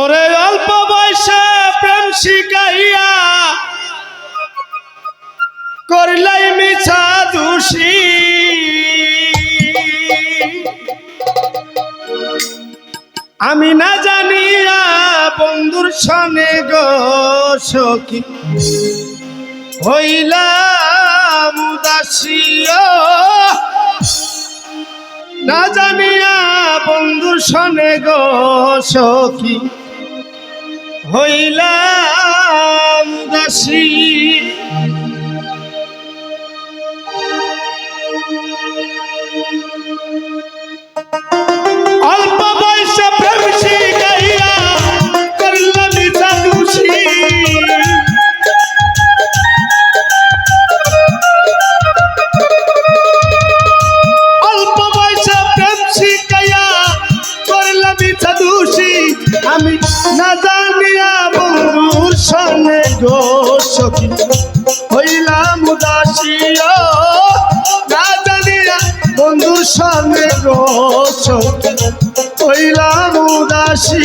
ওরে অল্প বয়সে প্রেম শিখাইয়া করলাই মিছা দোষী। আমি না জানিয়া বন্ধুর সনে গো সখী হইলাম না জানিয়া বন্ধুর সনে গো হইলাম দাসী। জানিয়া বন্ধুর সঙ্গে গো সখী হইলাম উদাসী ও, না জানিয়া বন্ধুর সঙ্গে গো উদাসী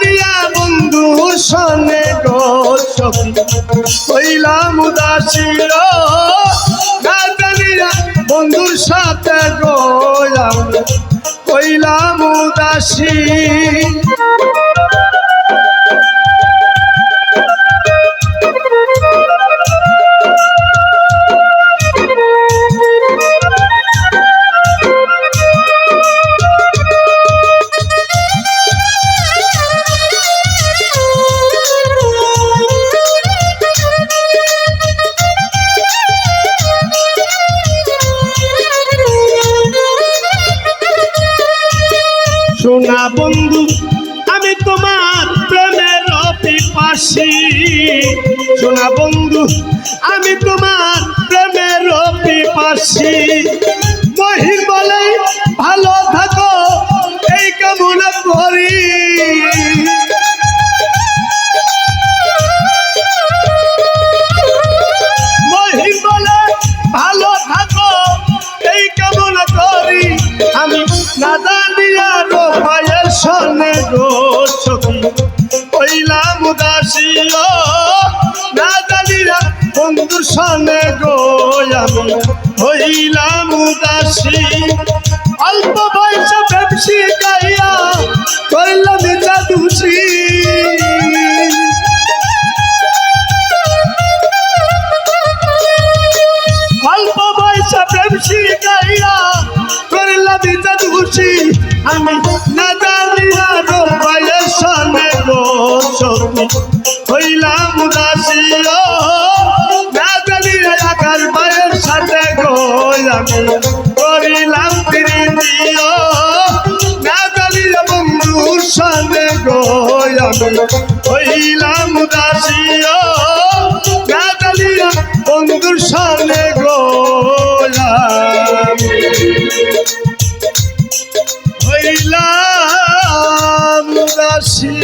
জানিয়া বন্ধু সনে হইলাম উদাসী না জানিয়া বন্ধুর সাথে গো আমি হইলাম উদাসী শোনা বন্ধু, আমি তোমার প্রেমের পিপাসী। মহির বলে, ভালো থাকো, এই কামনা করি। মহির বলে, ভালো থাকো, এই কামনা করি। আমি না জানিয়া রো পায়ের সনে গো বন্ধুর সনে গো আমি হইলাম উদাসী। অল্প বয়সে ব্যবসী গাইয়া করলাম জাদুষী অল্প বয়সে প্রেম শিখাইয়া করলা দিতে আমি না জানিয়া রো বয়স সনে গো সখী হইলাম উদাসী আমি করিলাম প্রীতি ও, না জানিয়া বন্ধুর সনে গো আমি হইলাম উদাসী ও, না জানিয়া বন্ধুর গোলাম হইলাম দাসী